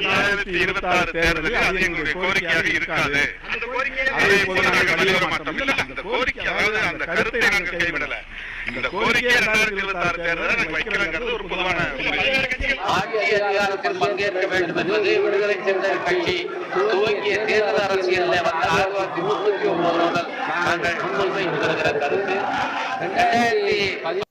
இரண்டாயிரத்தி இருபத்தி ஆறு தேர்தலில் அது எங்களுடைய கோரிக்கையாக இருக்காது. அதை இப்போது நாங்கள் வெளியிட மாட்டோம். இல்ல அந்த கோரிக்கை அதாவது அந்த கருத்தை நாங்கள் கைவிடல. இந்த கோரிக்கை இரண்டாயிரத்தி இருபத்தி ஆறு தேர்தலில் நாங்கள் வைக்கிறோங்கிறது ஒரு பொதுவான ஆட்சி அதிகாரத்தில் பங்கேற்க வேண்டும் என்பது விடுதலை சிறுத்தைகள் கட்சி துவங்கிய தேர்தல் அரசியல்ல வந்து ஆயிரத்தி தொள்ளாயிரத்தி முப்பத்தி ஒன்பது முதல் நாங்கள் முன்வைத்து வருகிற கருத்து. ரெண்டாயிரத்தி பதிமூணு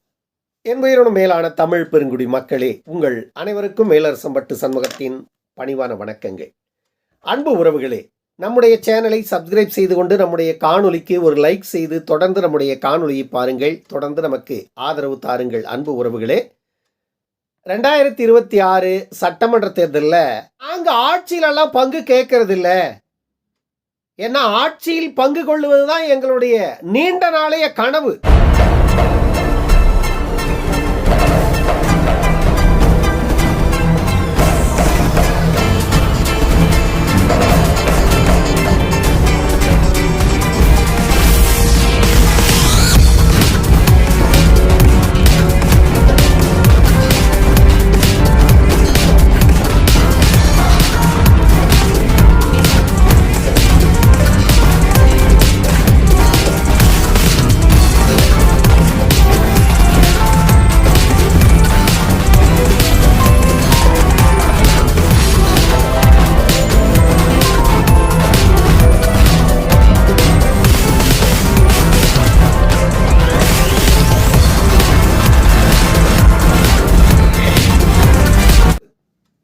என்பதனும் மேலான தமிழ் பெருங்குடி மக்களே உங்கள் அனைவருக்கும் மேலரசம்பட்டு சண்முகத்தின் பணிவான வணக்கங்கள். அன்பு உறவுகளே நம்முடைய சேனலை சப்ஸ்கிரைப் செய்து கொண்டு நம்முடைய காணொலிக்கு ஒரு லைக் செய்து தொடர்ந்து நம்முடைய காணொலியை பாருங்கள். தொடர்ந்து நமக்கு ஆதரவு தாருங்கள் அன்பு உறவுகளே. ரெண்டாயிரத்தி இருபத்தி ஆறு சட்டமன்ற தேர்தலில் நாங்கள் ஆட்சியிலெல்லாம் பங்கு கேட்கறது இல்லை ஏன்னா ஆட்சியில் பங்கு கொள்வது தான் எங்களுடைய நீண்ட நாளைய கனவு.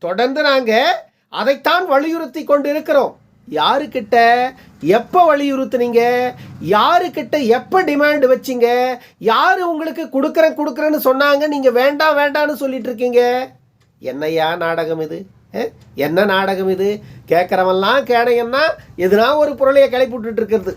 தொடர்ந்து நாங்கள் அதைத்தான் வலியுறுத்தி கொண்டு இருக்கிறோம் யாருக்கிட்ட எப்போ வலியுறுத்துனீங்க? யாருக்கிட்ட எப்போ டிமாண்ட் வச்சிங்க? யார் உங்களுக்கு கொடுக்குறேன் கொடுக்குறேன்னு சொன்னாங்க நீங்கள் வேண்டாம் வேண்டாம்னு சொல்லிட்டு இருக்கீங்க என்னையா நாடகம் இது? என்ன நாடகம் இது? கேட்குறவன்லாம் கேடையன்னா எதுனா ஒரு பொருளையை கிளப்பி விட்டுட்டு இருக்கிறது.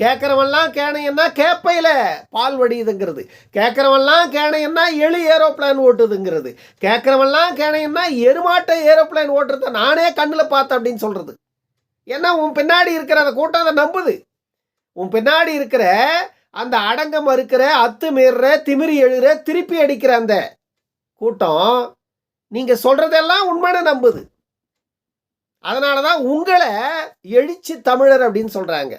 கேட்குறவெல்லாம் கேணையன்னா கேப்பையில் பால் வடியுதுங்கிறது. கேட்குறவன்லாம் கேணையன்னா எலி ஏரோப்ளேன் ஓட்டுதுங்கிறது. கேட்குறவன்லாம் கேணையன்னா எருமாட்டை ஏரோப்ளேன் ஓட்டுறத நானே கண்ணில் பார்த்தேன் அப்படின்னு சொல்கிறது ஏன்னா உன் பின்னாடி இருக்கிற அந்த கூட்டம் அதை நம்புது. உன் பின்னாடி இருக்கிற அந்த அடங்க மறுக்கிற அத்து மீறுற திமிரி எழுற திருப்பி அடிக்கிற அந்த கூட்டம் நீங்கள் சொல்கிறதெல்லாம் உண்மைன்னு நம்புது. அதனால தான் உங்களை எழுச்சி தமிழர் அப்படின்னு சொல்கிறாங்க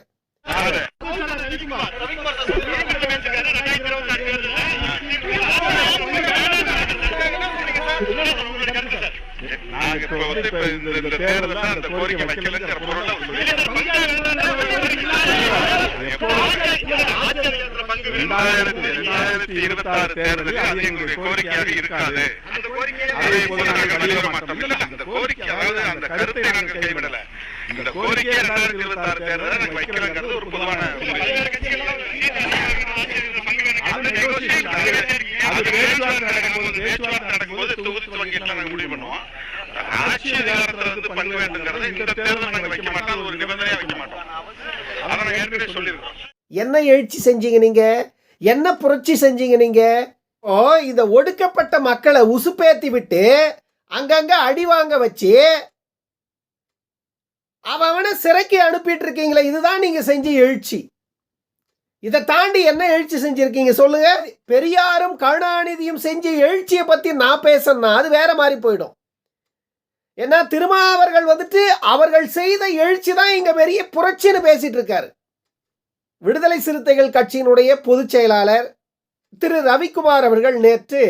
அந்த கோரிக்கை வைக்கலங்கிற இரண்டாயிரத்தி இரண்டாயிரத்தி இருபத்தி ஆறு தேர்தலில் அது எங்களுடைய கோரிக்கையாக இருக்காது. அதை இப்போது நாங்கள் மாட்டோம் அந்த கோரிக்கை அதாவது அந்த கருத்தை நாங்கள் கைவிடல. இந்த கோரிக்கை இரண்டாயிரத்தி இருபத்தி ஆறு தேர்தலில் வைக்கிறோங்கிறது ஒரு பொதுவான அது பேச்சுவார்த்தை நடக்கும்போது பேச்சுவார்த்தை நடக்கும்போது தொகுத்து வங்கிட்டு நாங்கள் முடிவு பண்ணுவோம்? ஆட்சி அதிகாரத்துல வந்து பங்கு வேண்டுங்கிறது இந்த தேர்தல் நாங்கள் வைக்க மாட்டோம். அது ஒரு நிபந்தனையா வைக்க மாட்டோம். அதை நாங்கள் ஏற்கனவே சொல்லியிருக்கோம். என்ன எழுச்சி செஞ்சீங்க நீங்க? என்ன புரட்சி செஞ்சீங்க நீங்க? ஓ இந்த ஒடுக்கப்பட்ட மக்களை உசுப்பேத்தி விட்டு அங்கங்க அடி வாங்க வச்சு அவனை சிறைக்கு அனுப்பிட்டு இருக்கீங்களே இதுதான் நீங்க செஞ்ச எழுச்சி. இதை தாண்டி என்ன எழுச்சி செஞ்சிருக்கீங்க சொல்லுங்க. பெரியாரும் கருணாநிதியும் செஞ்ச எழுச்சியை பத்தி நான் பேசணும்னா அது வேற மாதிரி போயிடும். ஏன்னா திருமாவர்கள் வந்துட்டு அவர்கள் செய்த எழுச்சி தான் இங்க பெரிய புரட்சின்னு பேசிட்டு இருக்காரு. விடுதலை சிறுத்தைகள் கட்சியினுடைய பொதுச் செயலாளர் திரு ரவிக்குமார் அவர்கள் நேற்று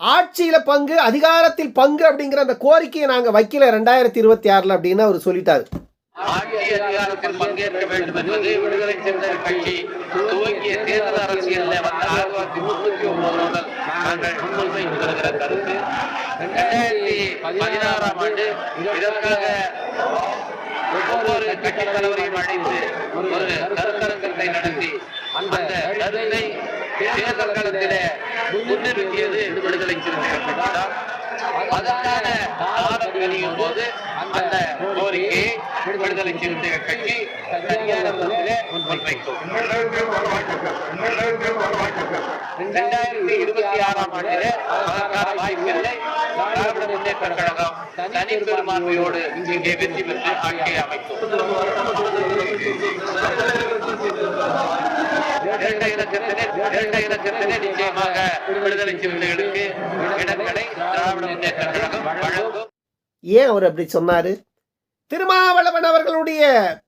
ஆட்சியில பங்கு அதிகாரத்தில் பங்கு அப்படிங்கிற அந்த கோரிக்கையை நாங்க வைக்கல ரெண்டாயிரத்தி இருபத்தி ஆறுல அப்படின்னு அவர் சொல்லிட்டார். ஆட்சி அதிகாரத்தில் பங்கேற்க வேண்டும் என்பது விடுதலை சிறுத்தைகள் கட்சி துவங்கிய தேர்தல் வந்து ஆயிரத்தி ஒன்பது முதல் நாங்கள் கருத்து. ரெண்டாயிரத்தி பதினாறாம் ஆண்டு இதற்காக ஒவ்வொரு தலைவரையும் அழைத்து ஒரு கருத்தரங்கத்தை நடத்தி அந்த கருத்தை தேர்தல் காலத்திலே முன்னிறுத்தியது விடுதலை சிறுத்தைகள் கட்சி அதற்கான காலம் கணியும் போது அந்த கோரிக்கையை விடுதலை சிறுத்தைகள் கட்சி சரியான விதத்திலே முன்வைக்கும். இரண்டாயிரத்தி இருபத்தி ஆறாம் ஆண்டிலே அதற்கான வாய்ப்பில்லை. திராவிட முன்னேற்ற கழகம் தனி பெரும்பான்மையோடு இங்கே வெற்றி பெற்று ஆட்சியை அமைக்கும். இரண்டு இலக்கத்திலே இலக்கத்திலே நிச்சயமாக விடுதலை சிறுத்தைகளுக்கு இடங்களை திராவிட முன்னேற்ற கழகம் வழங்கும். ஏன் அவர் அப்படி சொன்னாரு? திருமாவளவன் அவர்களுடைய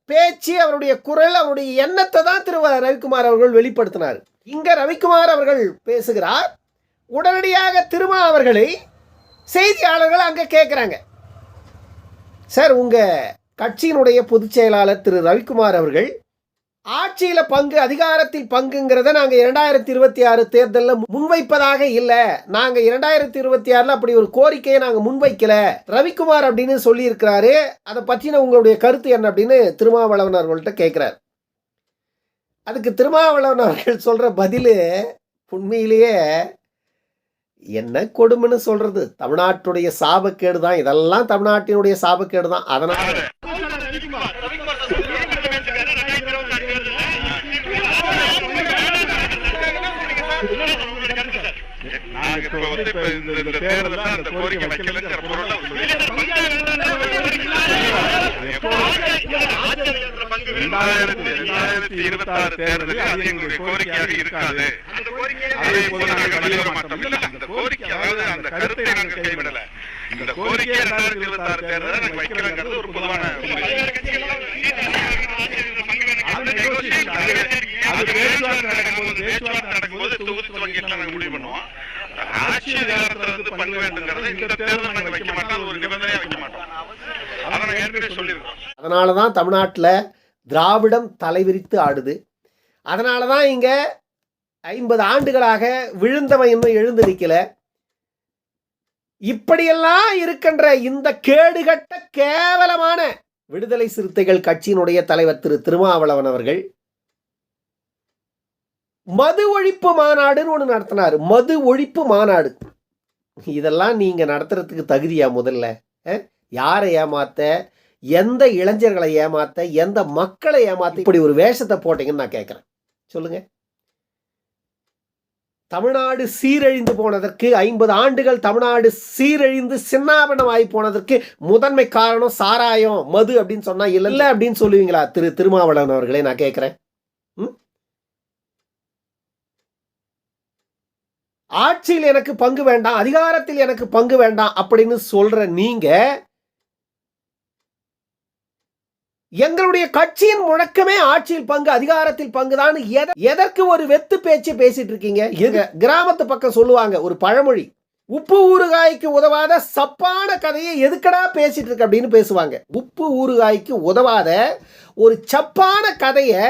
பேச்சு அவருடைய குரல் அவருடைய எண்ணத்தை தான் திரு ரவிக்குமார் அவர்கள் வெளிப்படுத்தினார். இங்க ரவிக்குமார் அவர்கள் பேசுகிறார். உடனடியாக திருமா அவர்களை செய்தியாளர்கள் அங்கே கேட்குறாங்க சார் உங்க கட்சியினுடைய பொதுச் செயலாளர் திரு ரவிக்குமார் அவர்கள் ஆட்சியில் பங்கு அதிகாரத்தில் பங்குங்கிறத நாங்கள் இரண்டாயிரத்தி இருபத்தி ஆறு தேர்தலில் முன்வைப்பதாக இல்லை. நாங்கள் இரண்டாயிரத்தி இருபத்தி ஆறுல அப்படி ஒரு கோரிக்கையை நாங்கள் முன்வைக்கல. ரவிக்குமார் அப்படின்னு சொல்லியிருக்கிறாரு. அதை பற்றின உங்களுடைய கருத்து என்ன அப்படின்னு திருமாவளவன் அவர்கள்ட்ட கேட்குறார் அதுக்கு திருமாவளவன் அவர்கள் சொல்கிற பதிலு உண்மையிலேயே என்ன கொடுமைன்னு சொல்கிறது தமிழ்நாட்டுடைய சாபக்கேடு தான் இதெல்லாம் தமிழ்நாட்டினுடைய சாபக்கேடு தான் அதனால் இப்ப வந்து இப்ப இந்த இந்த தேர்தல்ல அந்த கோரிக்கை வைக்கலங்கிற பொருள்ல ரெண்டாயிரத்தி ரெண்டாயிரத்தி இருபத்தி ஆறு தேர்தலில் அது எங்களுடைய கோரிக்கையாக இருக்காது அதை இப்போது நாங்கள் வெளியிட மாட்டோம் இல்ல அந்த கோரிக்கை அதாவது அந்த கருத்தை நாங்கள் கைவிடல இந்த கோரிக்கை ரெண்டாயிரத்தி இருபத்தி ஆறு நாங்கள் வைக்கிறோங்கிறது ஒரு பொதுவான அது பேச்சுவார்த்தை நடக்கும்போது பேச்சுவார்த்தை நடக்கும்போது தொகுத்து வங்கிட்டு நாங்கள் முடிவு பண்ணுவோம் ஆட்சி அதிகாரத்துல இருந்து பங்கு வேண்டுங்கிறது இந்த தேர்தல் நாங்கள் வைக்க மாட்டோம் ஒரு நிபந்தனையா வைக்க மாட்டோம். அதை நாங்கள் ஏற்கனவே சொல்லியிருக்கோம் அதனால தான் தமிழ்நாட்டில் திராவிடம் தலைவிரித்து ஆடுது. அதனால தான் இங்கே ஐம்பது ஆண்டுகளாக விழுந்தவன் இன்னும் எழுந்து நிற்கல இப்படியெல்லாம் இருக்கின்ற இந்த கேடுகட்ட கேவலமான விடுதலை சிறுத்தைகள் கட்சியினுடைய தலைவர் திரு திருமாவளவன் அவர்கள் மது ஒழிப்பு மாநாடுன்னு ஒன்று நடத்தினார். மது ஒழிப்பு மாநாடு. இதெல்லாம் நீங்கள் நடத்துறதுக்கு தகுதியா முதல்ல? யாரை ஏமாத்த? எந்த இளைஞர்களை ஏமாத்த? எந்த மக்களை ஏமாத்த? இப்படி ஒரு வேஷத்தை போட்டீங்கன்னு நான் கேட்குறேன் சொல்லுங்க. தமிழ்நாடு சீரழிந்து போனதற்கு ஐம்பது ஆண்டுகள் தமிழ்நாடு சீரழிந்து சின்னாபனமாகி போனதற்கு முதன்மை காரணம் சாராயம் மது அப்படின்னு சொன்னால் இல்லை அப்படின்னு சொல்லுவீங்களா? திரு திருமாவளவன் அவர்களே நான் கேட்குறேன் ஆட்சியில் எனக்கு பங்கு வேண்டாம் அதிகாரத்தில் எனக்கு பங்கு வேண்டாம் அப்படின்னு சொல்ற நீங்க எங்களுடைய கட்சியின் முழக்கமே ஆட்சியில் பங்கு அதிகாரத்தில் பங்குதான்னு எத- எதற்கு ஒரு வெத்து பேச்சு பேசிட்டு இருக்கீங்க? கிராமத்து பக்கம் சொல்லுவாங்க ஒரு பழமொழி உப்பு ஊறுகாய்க்கு உதவாத சப்பான கதையை எதுக்கடா பேசிட்டு இருக்க அப்படின்னு பேசுவாங்க. உப்பு ஊறுகாய்க்கு உதவாத ஒரு சப்பான கதையை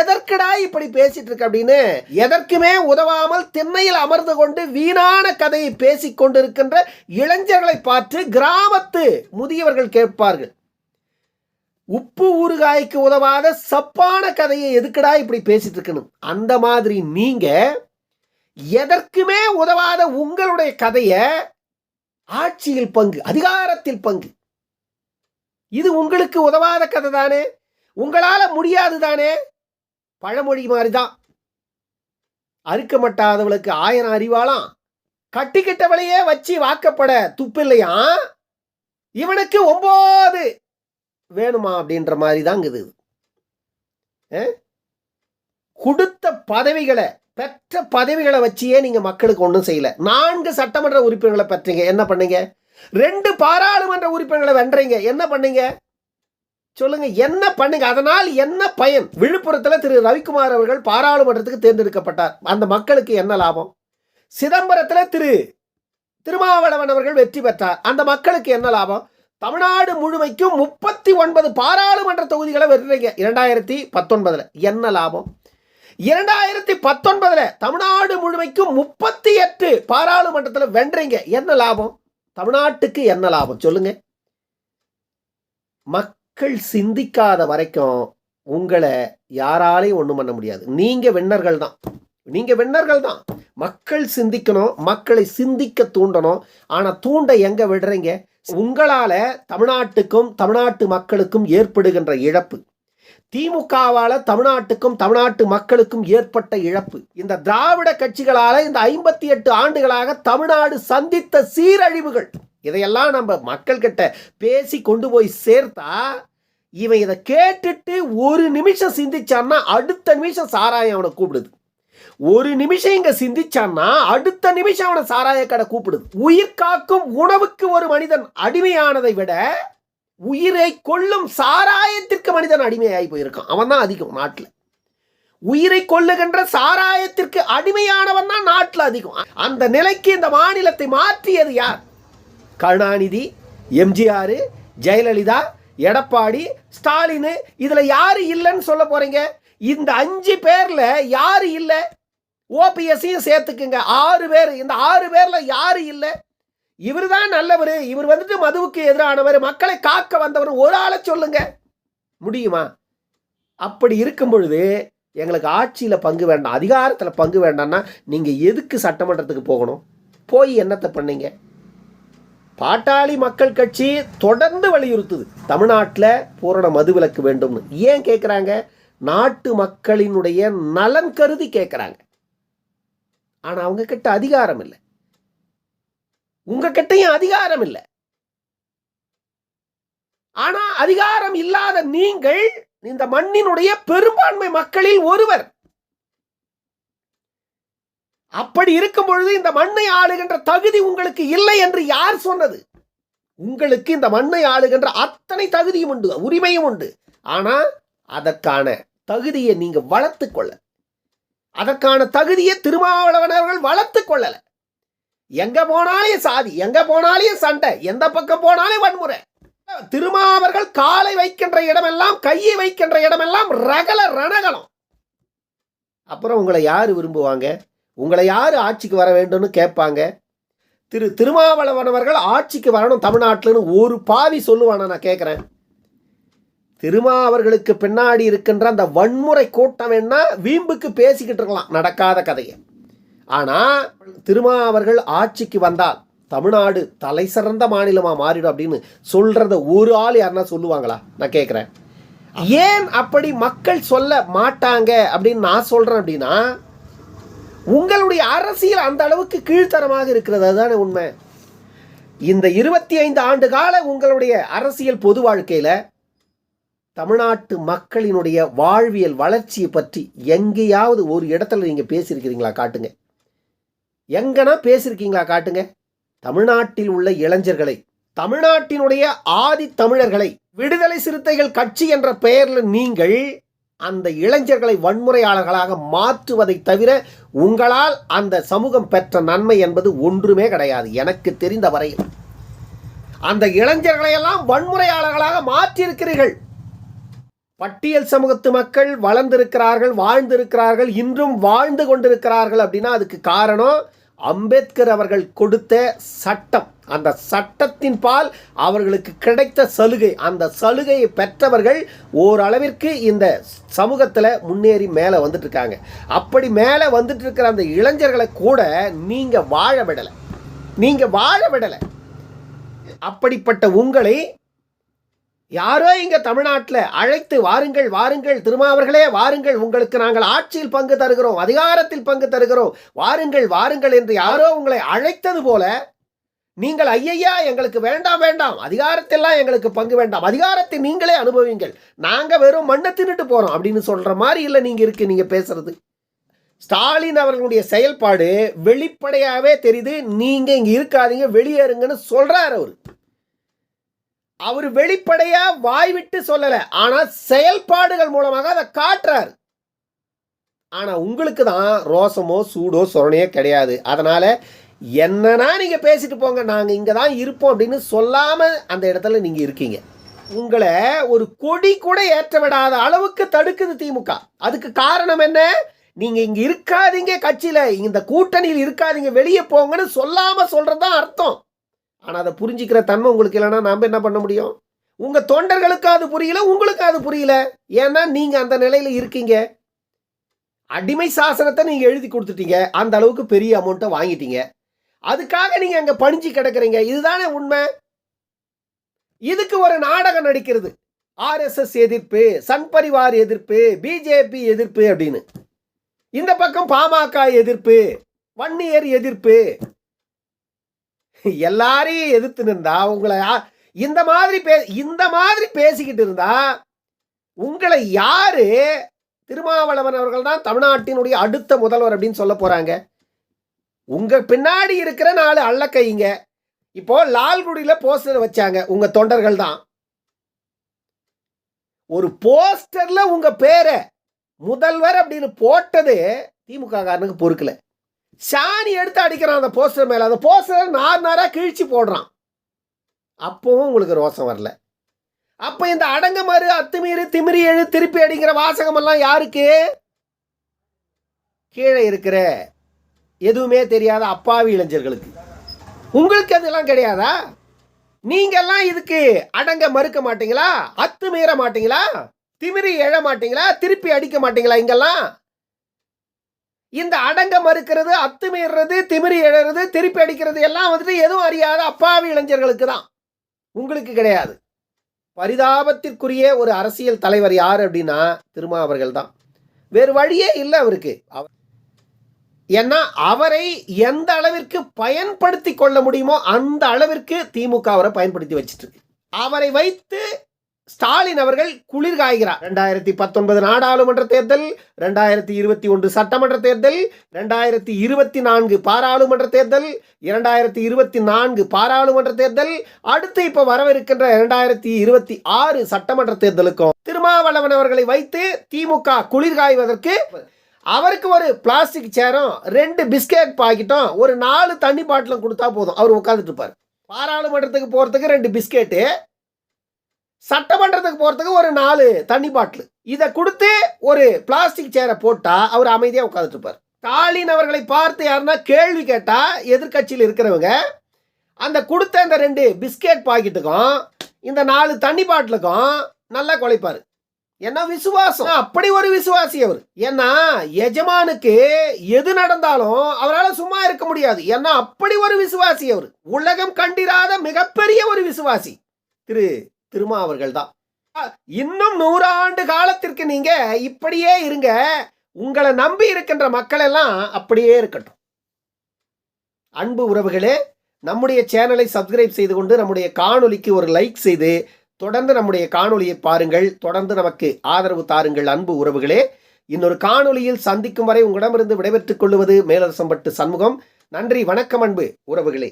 எதற்கடா இப்படி பேசிட்டு இருக்க அப்படின்னு எதற்குமே உதவாமல் திண்ணையில் அமர்ந்து கொண்டு வீணான கதையை பேசிக் கொண்டிருக்கின்ற இளைஞர்களை பார்த்து கிராமத்து முதியவர்கள் கேட்பார்கள். உப்பு ஊறுகாய்க்கு உதவாத சப்பான கதையை எதுக்குடா இப்படி பேசிட்டு இருக்கணும்? அந்த மாதிரி நீங்க எதற்குமே உதவாத உங்களுடைய கதையை ஆட்சியில் பங்கு அதிகாரத்தில் பங்கு. இது உங்களுக்கு உதவாத கதை தானே? உங்களால முடியாது தானே பழமொழி மாதிரி தான் அறுக்கமட்டாதவளுக்கு ஆயன ஆயிரம் அறிவாளாம். கட்டிக்கிட்டவளையே வச்சு வாக்கப்பட துப்பில்லையா? இவனுக்கு ஒம்போது வேணுமா அப்படின்ற மாதிரி தாங்க இது கொடுத்த பதவிகளை பெற்ற பதவிகளை வச்சியே நீங்கள் மக்களுக்கு ஒன்றும் செய்யலை. நான்கு சட்டமன்ற உறுப்பினர்களை பெற்றீங்க. என்ன பண்ணீங்க? ரெண்டு பாராளுமன்ற உறுப்பினர்களை வென்றீங்க. என்ன பண்ணீங்க? சொல்லுங்க என்ன பண்ணுங்க? அதனால் என்ன பயன்? விழுப்புரத்தில் திரு ரவிக்குமார் அவர்கள் பாராளுமன்றத்துக்கு தேர்ந்தெடுக்கப்பட்டார். அந்த மக்களுக்கு என்ன லாபம்? சிதம்பரத்தில் திரு திருமாவளவன் அவர்கள் வெற்றி பெற்றார். அந்த மக்களுக்கு என்ன லாபம்? தமிழ்நாடு முழுமைக்கும் முப்பத்தி ஒன்பது பாராளுமன்ற தொகுதிகளை வென்றீங்க. இரண்டாயிரத்தி பத்தொன்பதில். என்ன லாபம்? இரண்டாயிரத்தி பத்தொன்பதில் தமிழ்நாடு முழுமைக்கும் முப்பத்தி எட்டு பாராளுமன்றத்தில் வென்றீங்க. என்ன லாபம்? தமிழ்நாட்டுக்கு என்ன லாபம்? சொல்லுங்க. மக்கள் சிந்திக்காத வரைக்கும் உங்களை யாராலையும் ஒன்றும் பண்ண முடியாது. நீங்கள் வென்னர்கள் தான். நீங்கள் வென்னர்கள் தான். மக்கள் சிந்திக்கணும் மக்களை சிந்திக்க தூண்டணும். ஆனால் தூண்ட எங்கே விடுறீங்க? உங்களால் தமிழ்நாட்டுக்கும் தமிழ்நாட்டு மக்களுக்கும் ஏற்படுகின்ற இழப்பு. திமுகவால தமிழ்நாட்டுக்கும் தமிழ்நாட்டு மக்களுக்கும் ஏற்பட்ட இழப்பு. இந்த திராவிட கட்சிகளால இந்த ஐம்பத்தி எட்டு ஆண்டுகளாக தமிழ்நாடு சந்தித்த சீரழிவுகள். இதையெல்லாம் நம்ம மக்கள்கிட்ட பேசி கொண்டு போய் சேர்த்தா இவன் இதை கேட்டுட்டு ஒரு நிமிஷம் சிந்திச்சான்னா அடுத்த நிமிஷம் சாராயம் அவனை கூப்பிடுது. ஒரு நிமிஷம் இங்க சிந்திச்சான்னா அடுத்த நிமிஷம் அவனை சாராய கடை கூப்பிடுது. உயிர் காக்கும் உணவுக்கு ஒரு மனிதன் அடிமையானதை விட உயிரை கொல்லும் சாராயத்திற்கு மனிதன் அடிமையாகி போயிருக்கான். அவன் தான் அதிகம் நாட்டில். உயிரை கொள்ளுகின்ற சாராயத்திற்கு அடிமையானவன் தான் நாட்டில் அதிகம். அந்த நிலைக்கு இந்த மாநிலத்தை மாற்றியது யார்? கருணாநிதி எம்ஜிஆர் ஜெயலலிதா எடப்பாடி ஸ்டாலின். இதில் யார் இல்லைன்னு சொல்ல போகிறீங்க இந்த அஞ்சு பேரில் யார் இல்லை? ஓபிஎஸ்ஸையும் சேர்த்துக்குங்க. ஆறு பேர். இந்த ஆறு பேரில் யார் இல்லை? இவர் தான் நல்லவர் இவர் வந்துட்டு மதுவுக்கு எதிரானவர் மக்களை காக்க வந்தவர் ஒரு ஆளை சொல்லுங்க. முடியுமா? அப்படி இருக்கும் பொழுது எங்களுக்கு ஆட்சியில் பங்கு வேண்டாம் அதிகாரத்தில் பங்கு வேண்டாம்னா நீங்கள் எதுக்கு சட்டமன்றத்துக்கு போகணும்? போய் என்னத்தை பண்ணீங்க? பாட்டாளி மக்கள் கட்சி தொடர்ந்து வலியுறுத்துது தமிழ்நாட்டில் பூரண மதுவிலக்கு வேண்டும்னு. ஏன் கேட்குறாங்க நாட்டு மக்களினுடைய நலன் கருதி கேட்குறாங்க ஆனால் அவங்க கிட்ட அதிகாரம் இல்லை. உங்க கிட்டயும் அதிகாரம் இல்லை. ஆனா அதிகாரம் இல்லாத நீங்கள் இந்த மண்ணினுடைய பெரும்பான்மை மக்களில் ஒருவர். அப்படி இருக்கும் பொழுது இந்த மண்ணை ஆளுகின்ற தகுதி உங்களுக்கு இல்லை என்று யார் சொன்னது? உங்களுக்கு இந்த மண்ணை ஆளுகின்ற அத்தனை தகுதியும் உண்டு உரிமையும் உண்டு. ஆனா அதற்கான தகுதியை நீங்க வளர்த்து கொள்ள அதற்கான தகுதியை திருமாவளவனர்கள் வளர்த்துக் கொள்ளல. எங்க போனாலே சாதி எங்க போனாலே சண்டை எந்த பக்கம் போனாலே வன்முறை. திருமாவர்கள் காலை வைக்கின்ற இடமெல்லாம் கையை வைக்கின்ற இடமெல்லாம் ரகல ரணகலம். அப்புறம் உங்களை யார் விரும்புவாங்க? உங்களை யார் ஆட்சிக்கு வர வேண்டும்னு கேட்பாங்க? திரு திருமாவளவனவர்கள் ஆட்சிக்கு வரணும் தமிழ்நாட்டில்னு ஒரு பாவி சொல்லுவானா நான் கேட்குறேன். திருமாவர்களுக்கு பின்னாடி இருக்கின்ற அந்த வன்முறை கூட்டம் என்ன? வீம்புக்கு பேசிக்கிட்டு இருக்கலாம் நடக்காத கதையை. ஆனால் திருமாவர்கள் ஆட்சிக்கு வந்தால் தமிழ்நாடு தலை சிறந்த மாநிலமாக மாறிடும் அப்படின்னு சொல்கிறத ஒரு ஆள் யாருன்னா சொல்லுவாங்களா? நான் கேட்குறேன் ஏன் அப்படி மக்கள் சொல்ல மாட்டாங்க அப்படின்னு நான் சொல்கிறேன் அப்படின்னா உங்களுடைய அரசியல் அந்த அளவுக்கு கீழ்த்தரமாக இருக்கிறது அதுதானே உண்மை. இந்த இருபத்தி ஐந்து ஆண்டு கால உங்களுடைய அரசியல் பொது வாழ்க்கையில் தமிழ்நாட்டு மக்களினுடைய வாழ்வியல் வளர்ச்சியை பற்றி எங்கேயாவது ஒரு இடத்துல நீங்கள் பேசியிருக்கிறீங்களா? காட்டுங்க. எங்கன்னா பேசியிருக்கீங்களா காட்டுங்க? தமிழ்நாட்டில் உள்ள இளைஞர்களை தமிழ்நாட்டினுடைய ஆதி தமிழர்களை விடுதலை சிறுத்தைகள் கட்சி என்ற பெயரில் நீங்கள் அந்த இளைஞர்களை வன்முறையாளர்களாக மாற்றுவதை தவிர உங்களால் அந்த சமூகம் பெற்ற நன்மை என்பது ஒன்றுமே கிடையாது. எனக்கு தெரிந்த வரையில் அந்த இளைஞர்களை எல்லாம் வன்முறையாளர்களாக மாற்றியிருக்கிறீர்கள். பட்டியல் சமூகத்து மக்கள் வளர்ந்திருக்கிறார்கள் வாழ்ந்திருக்கிறார்கள் இன்றும் வாழ்ந்து கொண்டிருக்கிறார்கள் அப்படின்னா அதுக்கு காரணம் அம்பேத்கர் அவர்கள் கொடுத்த சட்டம் அந்த சட்டத்தின் பால் அவர்களுக்கு கிடைத்த சலுகை. அந்த சலுகையை பெற்றவர்கள் ஓரளவிற்கு இந்த சமூகத்தில் முன்னேறி மேலே வந்துட்டுருக்காங்க. அப்படி மேலே வந்துட்டுருக்கிற அந்த இளைஞர்களை கூட நீங்கள் வாழ விடலை. நீங்கள் வாழ விடலை. அப்படிப்பட்ட உங்களை யாரோ இங்க தமிழ்நாட்டில் அழைத்து வாருங்கள் வாருங்கள் திருமாவர்களே வாருங்கள் உங்களுக்கு நாங்கள் ஆட்சியில் பங்கு தருகிறோம் அதிகாரத்தில் பங்கு தருகிறோம் வாருங்கள் வாருங்கள் என்று யாரோ உங்களை அழைத்தது போல நீங்கள் ஐயையா எங்களுக்கு வேண்டாம் வேண்டாம் அதிகாரத்தெல்லாம் எங்களுக்கு பங்கு வேண்டாம் அதிகாரத்தை நீங்களே அனுபவிங்கள் நாங்கள் வெறும் மண்ணை தின்னுட்டு போகிறோம் அப்படின்னு சொல்ற மாதிரி இல்லை நீங்க இருக்கு நீங்க பேசுறது. ஸ்டாலின் அவர்களுடைய செயல்பாடு வெளிப்படையாகவே தெரியுது நீங்கள் இங்கே இருக்காதீங்க வெளியேறுங்கன்னு சொல்கிறார் அவர். அவர் வெளிப்படையா வாய் விட்டு சொல்லல. ஆனா செயல்பாடுகள் மூலமாக அதை காட்டுறாரு. ஆனா உங்களுக்கு தான் ரோசமோ சூடோ சொரணையோ கிடையாது. அதனால என்னன்னா நீங்க பேசிட்டு போங்க. நாங்க இங்க தான் இருப்போம் அப்படின்னு சொல்லாம அந்த இடத்துல நீங்க இருக்கீங்க. உங்களை ஒரு கொடி கூட ஏற்ற விடாத அளவுக்கு தடுக்குது திமுக. அதுக்கு காரணம் என்ன? நீங்க இங்க இருக்காதீங்க கட்சியில. இந்த கூட்டணியில் இருக்காதீங்க. வெளியே போங்கன்னு சொல்லாம சொல்றதுதான் அர்த்தம். ஆனால் அதை புரிஞ்சிக்கிற தன்மை உங்களுக்கு இல்லைன்னா நாம் என்ன பண்ண முடியும்? உங்கள் தொண்டர்களுக்கு அது புரியல உங்களுக்கு அது புரியல. ஏன்னா நீங்கள் அந்த நிலையில் இருக்கீங்க. அடிமை சாசனத்தை நீங்கள் எழுதி கொடுத்துட்டீங்க. அந்த அளவுக்கு பெரிய அமௌண்ட்டை வாங்கிட்டீங்க. அதுக்காக நீங்கள் அங்கே பணிஞ்சு கிடக்குறீங்க. இதுதானே உண்மை? இதுக்கு ஒரு நாடகம் நடிக்கிறது. ஆர்எஸ்எஸ் எதிர்ப்பு சன் பரிவார் எதிர்ப்பு பிஜேபி எதிர்ப்பு அப்படின்னு. இந்த பக்கம் பாமக எதிர்ப்பு வன்னியர் எதிர்ப்பு. எல்லாரையும் எதிர்த்து நின்றா உங்களை இந்த மாதிரி பே இந்த மாதிரி பேசிக்கிட்டு இருந்தா உங்களை யாரு திருமாவளவன் அவர்கள் தான் தமிழ்நாட்டினுடைய அடுத்த முதல்வர் அப்படின்னு சொல்ல போறாங்க. உங்க பின்னாடி இருக்கிற நாலு அள்ளக்கைங்க இப்போ லால்குடியில போஸ்டர் வச்சாங்க உங்க தொண்டர்கள் தான். ஒரு போஸ்டர்ல உங்க பேரை முதல்வர் அப்படின்னு போட்டது திமுக காரனுக்கு பொறுக்கலை. சாணி எடுத்து அடிக்கிறான் அந்த போஸ்டர் மேலே. அந்த போஸ்டர் நார் நாராக கிழிச்சு போடுறான். அப்பவும் உங்களுக்கு ரோசம் வரல. அப்போ இந்த அடங்கமறு அத்துமீறு திமிரி எழு திருப்பி அடிக்கிற வாசகமெல்லாம் யாருக்கு? கீழே இருக்கிற எதுவுமே தெரியாத அப்பாவி இளைஞர்களுக்கு. உங்களுக்கு அதெல்லாம் கிடையாதா? நீங்கெல்லாம் இதுக்கு அடங்க மறுக்க மாட்டீங்களா? அத்துமீற மாட்டீங்களா? திமிரி எழ மாட்டீங்களா? திருப்பி அடிக்க மாட்டீங்களா இங்கெல்லாம்? இந்த அடங்க மறுக்கிறது அத்துமீறது திமிரி எழுறது திருப்பி அடிக்கிறது எல்லாம் வந்துட்டு எதுவும் அறியாத அப்பாவி இளைஞர்களுக்கு தான். உங்களுக்கு கிடையாது. பரிதாபத்திற்குரிய ஒரு அரசியல் தலைவர் யார் அப்படின்னா திருமாவர்கள் தான். வேறு வழியே இல்லை அவருக்கு. அவர் ஏன்னா அவரை எந்த அளவிற்கு பயன்படுத்தி கொள்ள முடியுமோ அந்த அளவிற்கு திமுக அவரை பயன்படுத்தி வச்சிட்டு இருக்கு. அவரை வைத்து ஸ்டாலின் அவர்கள் குளிர் காய்கிறார். ரெண்டாயிரத்தி பத்தொன்பது நாடாளுமன்ற தேர்தல் ரெண்டாயிரத்தி இருபத்தி ஒன்று சட்டமன்ற தேர்தல் ரெண்டாயிரத்தி இருபத்தி நான்கு பாராளுமன்ற தேர்தல் இரண்டாயிரத்தி இருபத்தி நான்கு பாராளுமன்ற தேர்தல் அடுத்து இப்ப வரவிருக்கின்ற இரண்டாயிரத்தி இருபத்தி ஆறு சட்டமன்ற தேர்தலுக்கும் திருமாவளவன் அவர்களை வைத்து திமுக குளிர் காய்வதற்கு அவருக்கு ஒரு பிளாஸ்டிக் சேரும் ரெண்டு பிஸ்கெட் பாக்கெட்டும் ஒரு நாலு தண்ணி பாட்டிலும் கொடுத்தா போதும். அவர் உட்காந்துட்டு இருப்பார். பாராளுமன்றத்துக்கு போகிறதுக்கு ரெண்டு பிஸ்கெட்டு சட்டமன்றத்துக்கு போகிறதுக்கு ஒரு நாலு தண்ணி பாட்டில். இதை கொடுத்து ஒரு பிளாஸ்டிக் சேரை போட்டால் அவர் அமைதியாக உட்காந்துட்டு இருப்பார் ஸ்டாலின் அவர்களை பார்த்து யாருன்னா கேள்வி கேட்டால் எதிர்க்கட்சியில் இருக்கிறவங்க அந்த கொடுத்த இந்த ரெண்டு பிஸ்கெட் பாக்கெட்டுக்கும் இந்த நாலு தண்ணி பாட்டிலுக்கும் நல்லா குலைப்பார் என்ன விசுவாசம்? அப்படி ஒரு விசுவாசி அவர். ஏன்னா எஜமானுக்கு எது நடந்தாலும் அவரால் சும்மா இருக்க முடியாது. ஏன்னா அப்படி ஒரு விசுவாசி அவர். உலகம் கண்டிராத மிகப்பெரிய ஒரு விசுவாசி. திரு திருமாவர்கள் தான். இன்னும் நூறாண்டு காலத்திற்கு நீங்க இப்படியே இருங்க. உங்களை நம்பி இருக்கின்ற மக்கள் எல்லாம் அப்படியே இருக்கட்டும். அன்பு உறவுகளே நம்முடைய சேனலை சப்ஸ்கிரைப் செய்து கொண்டு நம்முடைய காணொலிக்கு ஒரு லைக் செய்து தொடர்ந்து நம்முடைய காணொலியை பாருங்கள். தொடர்ந்து நமக்கு ஆதரவு தாருங்கள் அன்பு உறவுகளே. இன்னொரு காணொலியில் சந்திக்கும் வரை உங்களிடமிருந்து விடைபெற்றுக் கொள்வது மேலரசம்பட்டு சண்முகம். நன்றி வணக்கம் அன்பு உறவுகளே.